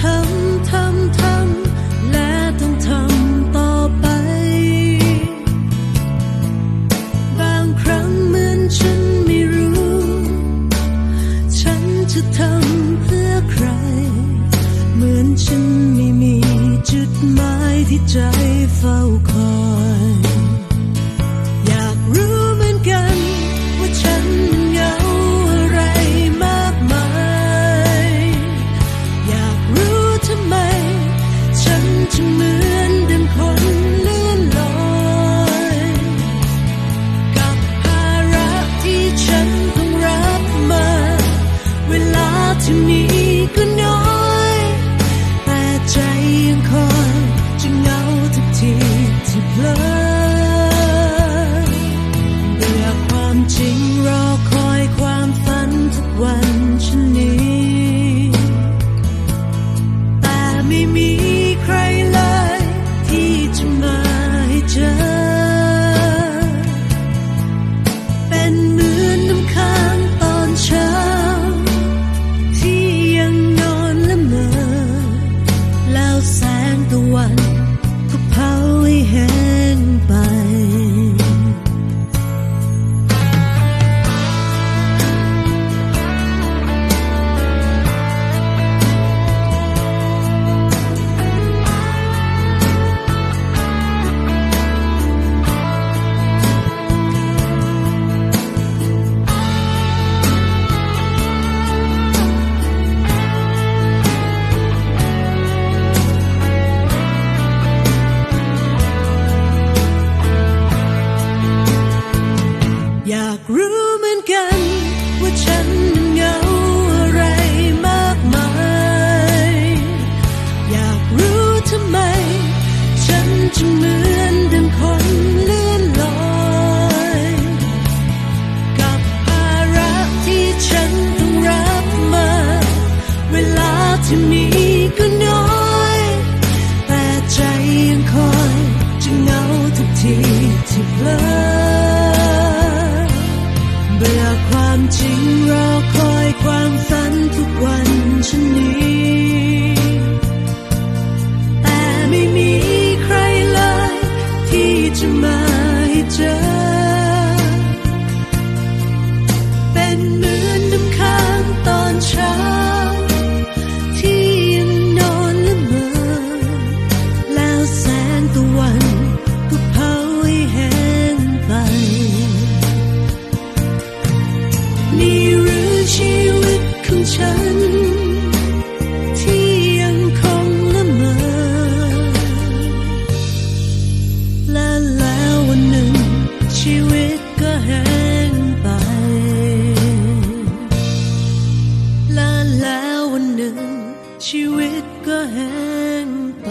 ทำทำทำและต้องทำต่อไป บางครั้งเหมือนฉันไม่รู้ ฉันจะทำเพื่อใคร เหมือนฉันไม่มีจุดหมายที่ใจเฝ้าคอย อยากรู้เหมือนกัน ความจริงรอคอยความฝันทุกวันเช่นนี้ แต่ไม่มีใครเลยที่จะมาให้เจอ ก็แห้งไปและแล้ววันหนึ่งชีวิตก็แห้งไป